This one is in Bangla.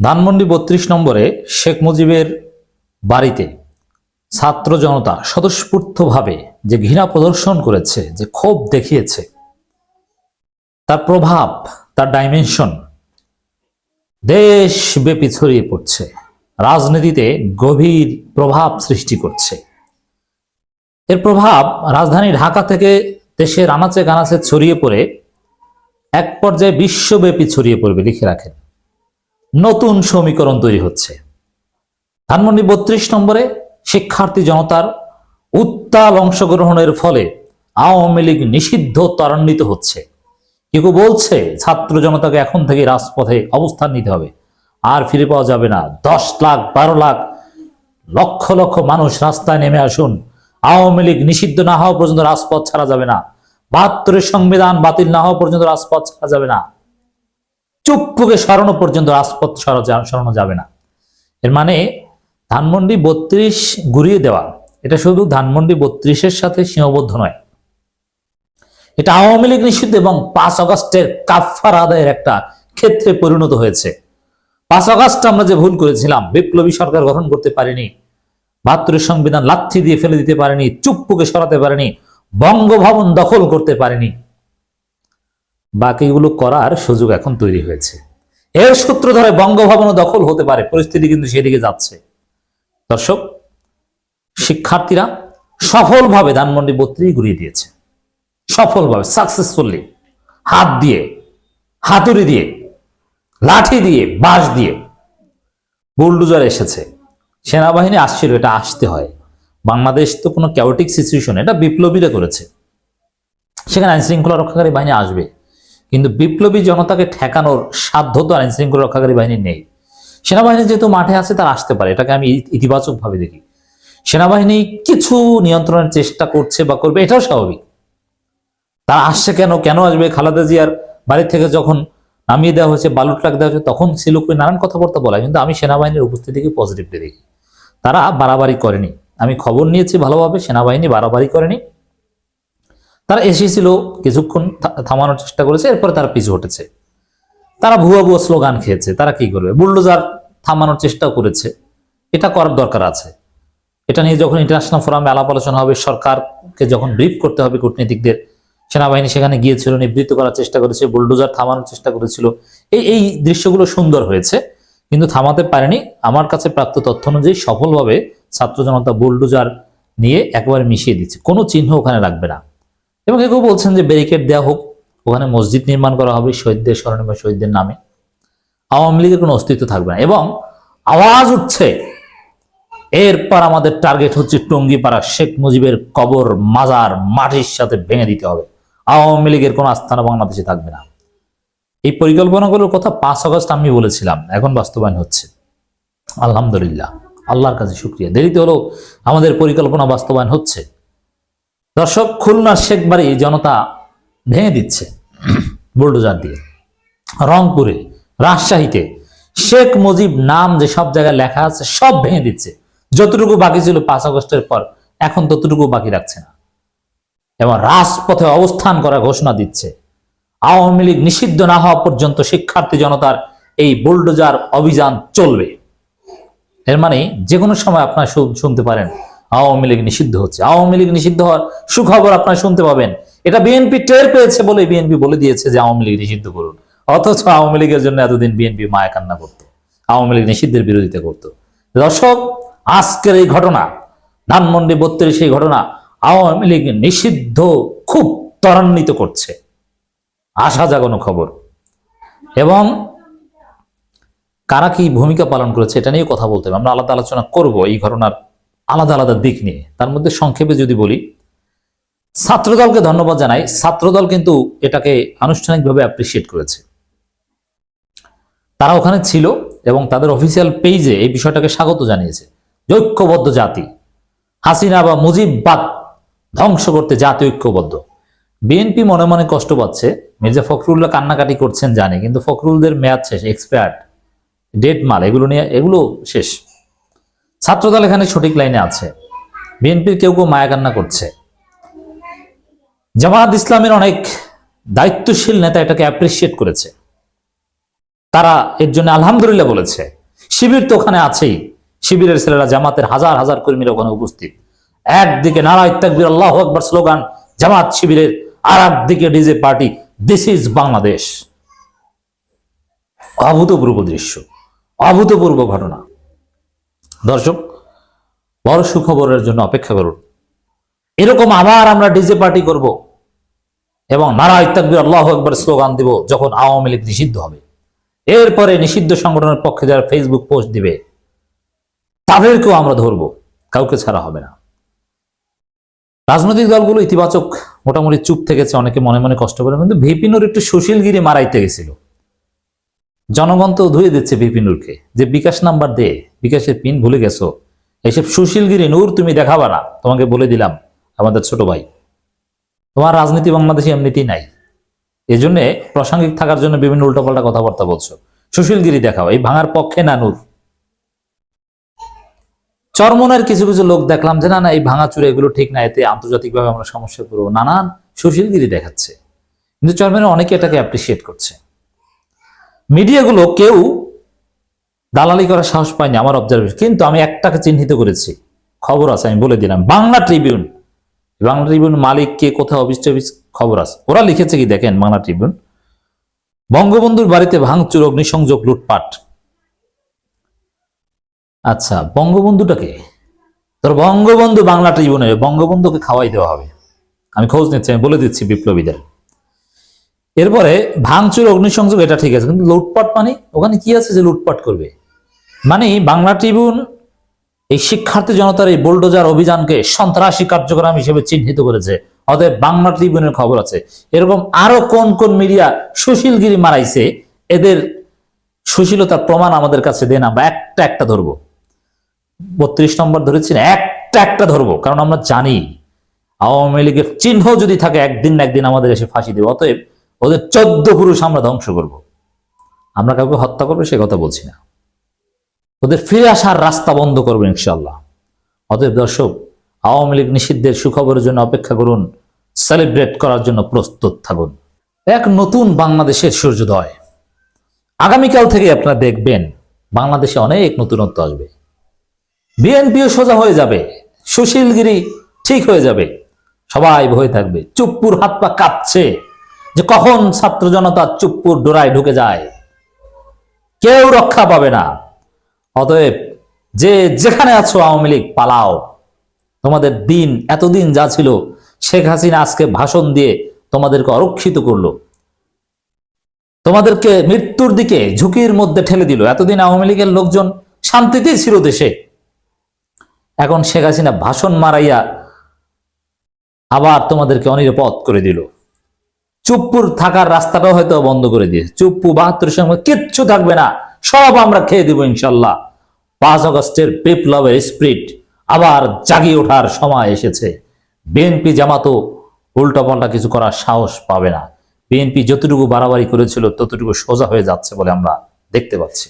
ধানমন্ডি বত্রিশ নম্বরে শেখ মুজিবের বাড়িতে ছাত্র জনতা স্বতঃস্ফূর্তভাবে যে ঘৃণা প্রদর্শন করেছে, যে ক্ষোভ দেখিয়েছে, তার প্রভাব, তার ডাইমেনশন দেশব্যাপী ছড়িয়ে পড়ছে, রাজনীতিতে গভীর প্রভাব সৃষ্টি করছে। এর প্রভাব রাজধানী ঢাকা থেকে দেশের আনাচে কানাচে ছড়িয়ে পড়ে, এক পর্যায়ে বিশ্বব্যাপী ছড়িয়ে পড়বে, লিখে রাখেন। নতুন সমীকরণ তৈরি হচ্ছে। ধানমন্ডি বত্রিশ নম্বরে শিক্ষার্থী জনতার উত্তাল অংশগ্রহণের ফলে আওয়ামী লীগ নিষিদ্ধ ত্বরান্বিত হচ্ছে। কেউ বলছে, ছাত্র জনতাকে এখন থেকে রাজপথে অবস্থান নিতে হবে। আর ফিরে পাওয়া যাবে না। দশ লাখ, বারো লাখ, লক্ষ লক্ষ মানুষ রাস্তায় নেমে আসুন। আওয়ামী লীগ নিষিদ্ধ না হওয়া পর্যন্ত রাজপথ ছাড়া যাবে না। বাহাত্তরের সংবিধান বাতিল না হওয়া পর্যন্ত রাজপথ ছাড়া যাবে না। চুপ্পুকে সরানো পর্যন্ত রাজপথ সরানো যাবে না। এর মানে ধানমন্ডি বত্রিশ ঘুরিয়ে দেওয়া। এটা শুধু ধানমন্ডি বত্রিশের সাথে সীমাবদ্ধ নয়। এটা আওয়ামী লীগ নিষিদ্ধ এবং পাঁচ আগস্টের কাফার আদায়ের একটা ক্ষেত্রে পরিণত হয়েছে। পাঁচ আগস্ট আমরা যে ভুল করেছিলাম, বিপ্লবী সরকার গঠন করতে পারিনি, বাহাত্তরের সংবিধান লাথি দিয়ে ফেলে দিতে পারেনি, চুপ্পুকে সরাতে পারেনি, বঙ্গভবন দখল করতে পারেনি বাকিগুলো করার সুযোগ এখন তৈরি হয়েছে। এর সূত্র ধরে বঙ্গভবনও দখল হতে পারে, পরিস্থিতি কিন্তু সেদিকে যাচ্ছে। দর্শক, শিক্ষার্থীরা সফলভাবে ধানমন্ডি বত্রিশ ঘুরিয়ে দিয়েছে। সফলভাবে সাকসেসফুলি হাত দিয়ে, হাতুড়ি দিয়ে, লাঠি দিয়ে, বাঁশ দিয়ে বুলডুজার এসেছে। সেনাবাহিনী আসছিল, এটা আসতে হয়। বাংলাদেশ তো কোনো ক্যাওটিক সিচুয়েশন এটা বিপ্লবীরা করেছে। সেখানে আইন শৃঙ্খলা রক্ষাকারী বাহিনী আসবে। কিন্তু বিপ্লবী জনতাকে ঠেকানোর সাধ্য তো আইন শৃঙ্খলা রক্ষাকারী বাহিনী নেই। সেনাবাহিনী যেহেতু মাঠে আছে, তারা আসতে পারে। এটাকে আমি ইতিবাচক ভাবে দেখি। সেনাবাহিনী কিছু নিয়ন্ত্রণের চেষ্টা করছে বা করবে, এটাও স্বাভাবিক। তারা আসছে কেন? কেন আসবে? খালেদা জিয়ার বাড়ি থেকে যখন নামিয়ে দেওয়া হয়েছে বালু ট্রাক দেওয়া হয়েছে, তখন ছিল কই নানান কথাবার্তা বলা কিন্তু আমি সেনাবাহিনীর উপস্থিতিকে পজিটিভলি দেখি। তারা বাড়াবাড়ি করেনি। আমি খবর নিয়েছি ভালোভাবে, সেনাবাহিনী বাড়াবাড়ি করেনি। তারা এসেছিল কিছুক্ষণ থামানোর চেষ্টা করেছে, এরপরে তারা পিছু হটেছে। তারা ভুয়া ভুয়া স্লোগান খেয়েছে, তারা কি করবে? বুলডোজার থামানোর চেষ্টা করেছে। এটা করার দরকার আছে। এটা নিয়ে যখন ইন্টারন্যাশনাল ফোরামে আলাপ আলোচনা হবে, সরকারকে যখন ব্রিফ করতে হবে কূটনীতিকদের, সেনাবাহিনী সেখানে গিয়েছিল, নিবৃত্ত করার চেষ্টা করেছে, বুলডোজার থামানোর চেষ্টা করেছিল। এই এই দৃশ্যগুলো সুন্দর হয়েছে, কিন্তু থামাতে পারেনি। আমার কাছে প্রাপ্ত তথ্য অনুযায়ী সফলভাবে ছাত্র জনতা বুলডোজার নিয়ে একবারে মিশিয়ে দিচ্ছে। কোনো চিহ্ন ওখানে রাখবে না। এবং কেউ বলছেন যে ব্যারিকেড দেওয়া হোক, ওখানে মসজিদ নির্মাণ করা হবে শহীদদের স্মরণে বা শহীদদের নামে। আওয়ামী লীগের কোনো অস্তিত্ব থাকবে না। এবং আওয়াজ উঠছে, এরপর আমাদের টার্গেট হচ্ছে টঙ্গিপাড়া শেখ মুজিবের কবর মাজার মাটির সাথে ভেঙে দিতে হবে। আওয়ামী লীগের কোনো আস্থানা বাংলাদেশে থাকবে না। এই পরিকল্পনাগুলোর কথা পাঁচ আগস্ট আমি বলেছিলাম, এখন বাস্তবায়ন হচ্ছে। আলহামদুলিল্লাহ, আল্লাহর কাছে শুক্রিয়া। দেরিতে হলেও আমাদের পরিকল্পনা বাস্তবায়ন হচ্ছে। দর্শক খুলনার শেখবাড়ি জনতা ভেঙে দিচ্ছে বুলডোজার দিয়ে। রংপুরে, রাজশাহীতে শেখ মুজিব নাম যে সব জায়গায় লেখা আছে, সব ভেঙে দিচ্ছে। যতটুকু বাকি ছিল পাঁচ আগস্টের পর, এখন ততটুকু বাকি রাখছে না। এবং রাজপথে অবস্থান করার ঘোষণা দিচ্ছে। আওয়ামী লীগ নিষিদ্ধ না হওয়া পর্যন্ত শিক্ষার্থী জনতার এই বুলডোজার অভিযান চলবে। এর মানে যে কোনো সময় আপনারা শুনতে পারেন আওয়ামী লীগ নিষিদ্ধ হচ্ছে। আওয়ামী লীগ নিষিদ্ধ হওয়ার সুখবর আপনারা শুনতে পাবেন। এটা বিএনপি টের পেয়েছে বলে বিএনপি বলে দিয়েছে যে আওয়ামী লীগ নিষিদ্ধ করুন। অথচ আওয়ামী লীগের জন্য এতদিন বিএনপি মায়া কান্না করতো, আওয়ামী লীগ নিষিদ্ধের বিরোধিতা করত। দর্শক, আজকের এই ঘটনা, ধানমন্ডি বত্রিশ এই ঘটনা আওয়ামী লীগ নিষিদ্ধ খুব ত্বরান্বিত করছে। আশা জাগানো খবর। এবং কারা কি ভূমিকা পালন করেছে এটা নিয়ে কথা বলতে হবে। আমরা আলাদা আলোচনা করব এই ঘটনার আলাদা আলাদা দিক নিয়ে। তার মধ্যে সংক্ষেপে যদি বলি, ছাত্রদলকে ধন্যবাদ জানাই। ছাত্রদল কিন্তু এটাকে আনুষ্ঠানিকভাবে অ্যাপ্রিসিয়েট করেছে। তারা ওখানে ছিল এবং তাদের অফিসিয়াল পেজে এই বিষয়টাকে স্বাগত জানিয়েছে। ঐক্যবদ্ধ জাতি। হাসিনা বা মুজিববাদ ধ্বংস করতে জাতি ঐক্যবদ্ধ। বিএনপি মনে মনে কষ্ট পাচ্ছে। মির্জা ফখরুল্লাহ কান্নাকাটি করছেন জানি, কিন্তু ফখরুলদের মেয়াদ শেষ এক্সপায়ার্ড ডেট মাল, এগুলো নিয়ে, এগুলো শেষ। ছাত্রদল এখানে সঠিক লাইনে আছে। বিএনপির কেউ কেউ মায়া কান্না করছে। জামায়াত ইসলামের অনেক দায়িত্বশীল নেতা এটাকে অ্যাপ্রিসিয়েট করেছে। তারা এর জন্য আলহামদুলিল্লাহ বলেছে। শিবির তো ওখানে আছেই। শিবিরের ছেলেরা জামাতের হাজার হাজার কর্মীরা ওখানে উপস্থিত। একদিকে নারায় তাকবির, আল্লাহ আকবর স্লোগান, জামাত শিবিরের, আর একদিকে DJ party this is Bangladesh অভূতপূর্ব দৃশ্য। অভূতপূর্ব ঘটনা। দর্শক, বড় সুখবরের জন্য অপেক্ষা করুন। এরকম আবার আমরা ডিজে পার্টি করব এবং নারায় তাকবির, আল্লাহ একবার স্লোগান দিব যখন আওয়ামী লীগ নিষিদ্ধ হবে। এরপরে নিষিদ্ধ সংগঠনের পক্ষে যারা ফেসবুক পোস্ট দিবে, তাদেরকেও আমরা ধরব, কাউকে ছাড়া হবে না। রাজনৈতিক দলগুলো ইতিবাচক, মোটামুটি চুপ থেকেছে, অনেকে মনে মনে কষ্ট করে, কিন্তু ভিপিনুর একটু সুশীলগিরি মারাইতে গেছিল। জনগণ তো ধুয়ে দিচ্ছে বিপিনুরকে যে বিকাশ নাম্বার দে, বিকাশের পিন ভুলে গেছো। এইসব সুশীলগিরি নূর, তুমি দেখাবা না। তোমাকে বলে দিলাম, আমাদের ছোট ভাই। তোমার রাজনীতি বাংলাদেশে এমনিতেই নাই। এই জন্য প্রাসঙ্গিক থাকার জন্য বিভিন্ন উল্টোপাল্টা কথাবার্তা বলছো। সুশীলগিরি দেখাও, এই ভাঙার পক্ষে না নূর? চরমনের কিছু কিছু লোক দেখলাম যে, না না, এই ভাঙা চুরে এগুলো ঠিক না, এতে আন্তর্জাতিকভাবে আমরা সমস্যায় পড়ব। নানান সুশীলগিরি দেখাচ্ছে। কিন্তু চরমনের অনেকে এটাকে অ্যাপ্রিসিয়েট করছে। মিডিয়াগুলো কেউ দালালি করার সাহস পায়নি আমার অবজারভেশন কিন্তু আমি একটাকে চিহ্নিত করেছি। খবর আছে, আমি বলে দিলাম। বাংলা ট্রিবিউন বাংলা ট্রিবিউন মালিক কে কোথায় অফিস টফিস খবর আছে? ওরা লিখেছে কি দেখেন বাংলা ট্রিবিউন বঙ্গবন্ধুর বাড়িতে ভাঙচুর, অগ্নিসংযোগ, লুটপাট। আচ্ছা বঙ্গবন্ধুটাকে? তোর বঙ্গবন্ধু বাংলা ট্রিবিউনে বঙ্গবন্ধুকে খাওয়াই দেওয়া হবে। আমি খোঁজ নিচ্ছি, আমি বলে দিচ্ছি বিপ্লবীদের। এরপরে ভাঙচুর, অগ্নিসংযোগ, এটা ঠিক আছে, কিন্তু লুটপাট মানে ওখানে কি আছে যে লুটপাট করবে? মানে বাংলা ট্রিবিউন এই শিক্ষার্থী জনতার এই বোল্ডোজার অভিযানকে সন্ত্রাসী কার্যক্রম হিসেবে চিহ্নিত করেছে। অতএব বাংলা ট্রিবিউনের খবর আছে। এরকম আরও কোন কোন মিডিয়া সুশীলগিরি মারাইছে, এদের সুশীলতার প্রমাণ আমাদের কাছে দেন আমরা একটা একটা ধরবো। বত্রিশ নম্বর ধরেছি একটা একটা ধরবো, কারণ আমরা জানি আওয়ামী লীগের চিহ্ন যদি থাকে, একদিন না একদিন আমাদের এসে ফাঁসি দেবে। অতএব ওদের চোদ্দ পুরুষ আমরা ধ্বংস করব। আমরা কাউকে হত্যা করব, সে কথা বলছি না। ওদের ফিরে আসার রাস্তা বন্ধ করব ইনশাল্লাহ অতএব দর্শক, আওয়ামী লীগ নিষিদ্ধের সুখবরের জন্য অপেক্ষা করুন, সেলিব্রেট করার জন্য প্রস্তুত থাকুন। এক নতুন বাংলাদেশের সূর্যোদয়। আগামীকাল থেকে আপনারা দেখবেন, বাংলাদেশে অনেক নতুনত্ব আসবে। বিএনপিও সোজা হয়ে যাবে, সুশীলগিরি ঠিক হয়ে যাবে। সবাই ভয়ে থাকবে, চুপ্পুর হাত পা কাঁপছে। যে কখন ছাত্র জনতা চুপ্পুর ডোরায় ঢুকে যায়? কেউ রক্ষা পাবে না। অতএব যে যেখানে আছো আওয়ামী লীগ, পালাও। তোমাদের দিন এতদিন যা ছিল, শেখ হাসিনা আজকে ভাষণ দিয়ে তোমাদেরকে অরক্ষিত করল। তোমাদেরকে মৃত্যুর দিকে ঝুঁকির মধ্যে ঠেলে দিল। এতদিন আওয়ামী লীগের লোকজন শান্তিতেই ছিল দেশে। এখন শেখ হাসিনা ভাষণ মারাইয়া আবার তোমাদেরকে অনিরাপদ করে দিল। চুপ্পুর থাকার রাস্তাটাও হয়তো বন্ধ করে দিয়েছে। চুপ্পু বাহাত্তর সঙ্গে কিচ্ছু থাকবে না, সব আমরা খেয়ে দিব ইনশাল্লাহ। পাঁচ অগস্টের বিপ্লবের স্প্রিট আবার জাগিয়ে ওঠার সময় এসেছে। বিএনপি জামাতো উল্টাপাল্টা কিছু করার সাহস পাবে না। বিএনপি যতটুকু বাড়াবাড়ি করেছিল, ততটুকু সোজা হয়ে যাচ্ছে বলে আমরা দেখতে পাচ্ছি।